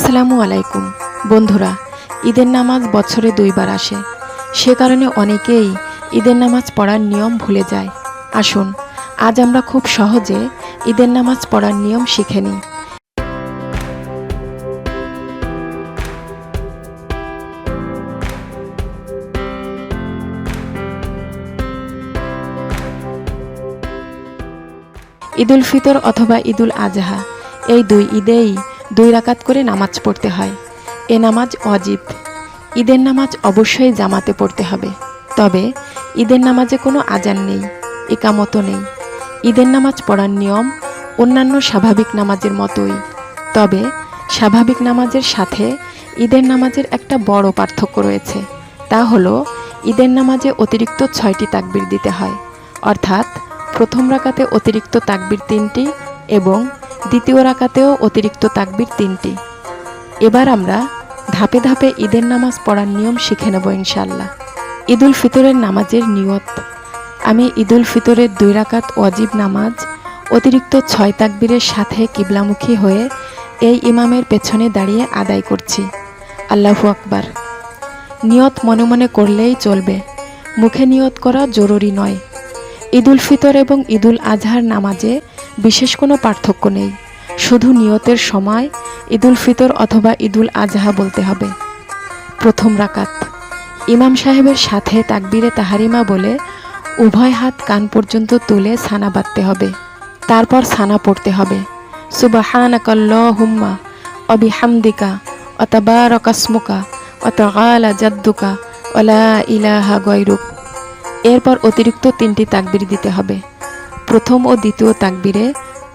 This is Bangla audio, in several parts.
আসসালামু আলাইকুম। বন্ধুরা, ঈদের নামাজ বছরে দুইবার আসে। সে কারণে অনেকেই ঈদের নামাজ পড়ার নিয়ম ভুলে যায়। আসুন, আজ আমরা খুব সহজে ঈদের নামাজ পড়ার নিয়ম শিখে নিই। ঈদুল ফিতর অথবা ঈদুল আজহা, এই দুই ঈদেই দুই রাকাত করে নামাজ পড়তে হয়। এ নামাজ অজিব ঈদের নামাজ অবশ্যই জামাতে পড়তে হবে। তবে ঈদের নামাজে কোনো আজান নেই একামতো নেই। ঈদের নামাজ পড়ার নিয়ম অন্যান্য স্বাভাবিক নামাজের মতোই। তবে স্বাভাবিক নামাজের সাথে ঈদের নামাজের একটা বড় পার্থক্য রয়েছে। তা হলো, ঈদের নামাজে অতিরিক্ত ছয়টি তাকবির দিতে হয়। অর্থাৎ প্রথম রাকাতে অতিরিক্ত তাকবির তিনটি এবং দ্বিতীয় রাকাতেও অতিরিক্ত তাকবির তিনটি। এবার আমরা ধাপে ধাপে ঈদের নামাজ পড়ার নিয়ম শিখে নেব ইনশাল্লাহ ঈদুল ফিতরের নামাজের নিয়ত। আমি ঈদুল ফিতরের দুই রাকাত ওয়াজিব নামাজ, অতিরিক্ত ছয় তাকবীরের সাথে কিবলামুখী হয়ে এই ইমামের পেছনে দাঁড়িয়ে আদায় করছি। আল্লাহু আকবার। নিয়ত মনে মনে করলেই চলবে। মুখে নিয়ত করা জরুরি নয়। ঈদুল ফিতর এবং ঈদুল আজহার নামাজে বিশেষ কোনো পার্থক্য নেই। শুধু নিয়তের সময় ঈদুল ফিতর অথবা ঈদুল আজহা বলতে হবে। প্রথম রাকাত। ইমাম সাহেবের সাথে তাকবিরে তাহারিমা বলে উভয় হাত কান পর্যন্ত তুলে ছানা বাঁধতে হবে। তারপর ছানা পড়তে হবে। সুবাহানাকাল্লাহুম্মা অবিহামদিকা অতবারকাসমুকা অতগালা জাদ্দুকা ওলা ইলাহা গৈরুক এরপর অতিরিক্ত তিনটি তাকবির দিতে হবে। প্রথম ও দ্বিতীয় তাকবিরে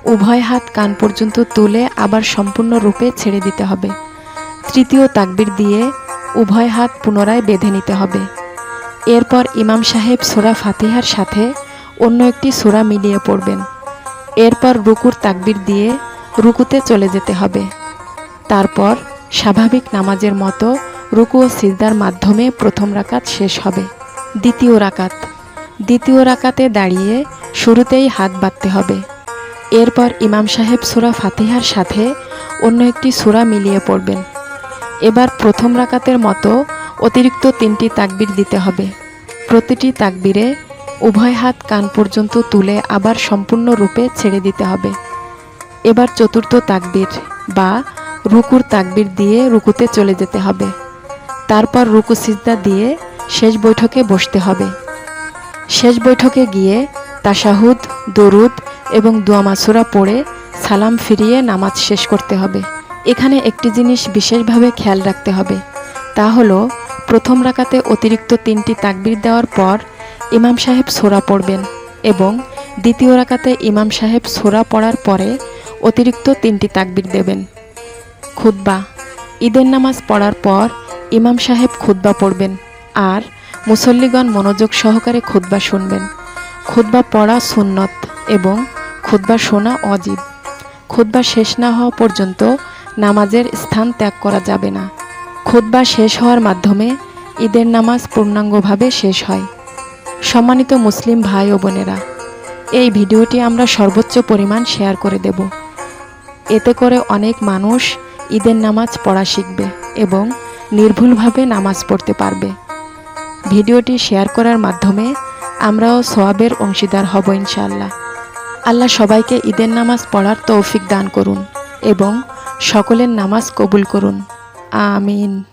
উভয় হাত কান পর্যন্ত তুলে আবার সম্পূর্ণ রূপে ছেড়ে দিতে হবে। তৃতীয় তাকবির দিয়ে উভয় হাত পুনরায় বেঁধে নিতে হবে। এরপর ইমাম সাহেব সোরা ফাতিহার সাথে অন্য একটি সোরা মিলিয়ে পড়বেন। এরপর রুকুর তাকবির দিয়ে রুকুতে চলে যেতে হবে। তারপর স্বাভাবিক নামাজের মতো রুকু ও সিজদার মাধ্যমে প্রথম রাকাত শেষ হবে। দ্বিতীয় রাকাত। দ্বিতীয় রাকাতে দাঁড়িয়ে শুরুতেই হাত বাঁধতে হবে। এরপর ইমাম সাহেব সুরা ফাতিহার সাথে অন্য একটি সুরা মিলিয়ে পড়বেন। এবার প্রথম রাকাতের মতো অতিরিক্ত তিনটি তাকবির দিতে হবে। প্রতিটি তাকবিরে উভয় হাত কান পর্যন্ত তুলে আবার সম্পূর্ণ রূপে ছেড়ে দিতে হবে। এবার চতুর্থ তাকবির বা রুকুর তাকবির দিয়ে রুকুতে চলে যেতে হবে। তারপর রুকু সিজদা দিয়ে শেষ বৈঠকে বসতে হবে। শেষ বৈঠকে গিয়ে তাশাহুদ, দরুদ এবং দোয়া মাসুরা পড়ে সালাম ফিরিয়ে নামাজ শেষ করতে হবে। এখানে একটি জিনিস বিশেষভাবে খেয়াল রাখতে হবে, তা হলো প্রথম রাকাতে অতিরিক্ত তিনটি তাকবির দেওয়ার পর ইমাম সাহেব সোরা পড়বেন এবং দ্বিতীয় রাকাতে ইমাম সাহেব সোরা পড়ার পরে অতিরিক্ত তিনটি তাকবির দেবেন। খুদ্া ঈদের নামাজ পড়ার পর ইমাম সাহেব খুদ্া পড়বেন আর মুসল্লিগণ মনোযোগ সহকারে খুদ্া শুনবেন। খুদ্া পড়া সুন্নত এবং খুদ্া শোনা অজীব। খুদ্া শেষ না হওয়া পর্যন্ত নামাজের স্থান ত্যাগ করা যাবে না। খুদ্া শেষ হওয়ার মাধ্যমে ঈদের নামাজ পূর্ণাঙ্গভাবে শেষ হয়। সম্মানিত মুসলিম ভাই ও বোনেরা, এই ভিডিওটি আমরা সর্বোচ্চ পরিমাণ শেয়ার করে দেব। এতে করে অনেক মানুষ ঈদের নামাজ পড়া শিখবে এবং নির্ভুলভাবে নামাজ পড়তে পারবে। ভিডিওটি শেয়ার করার মাধ্যমে আমরাও সোয়াবের অংশীদার হব ইনশাল্লাহ আল্লাহ সবাইকে ঈদের নামাজ পড়ার তৌফিক দান করুন এবং সকলের নামাজ কবুল করুন। আমিন।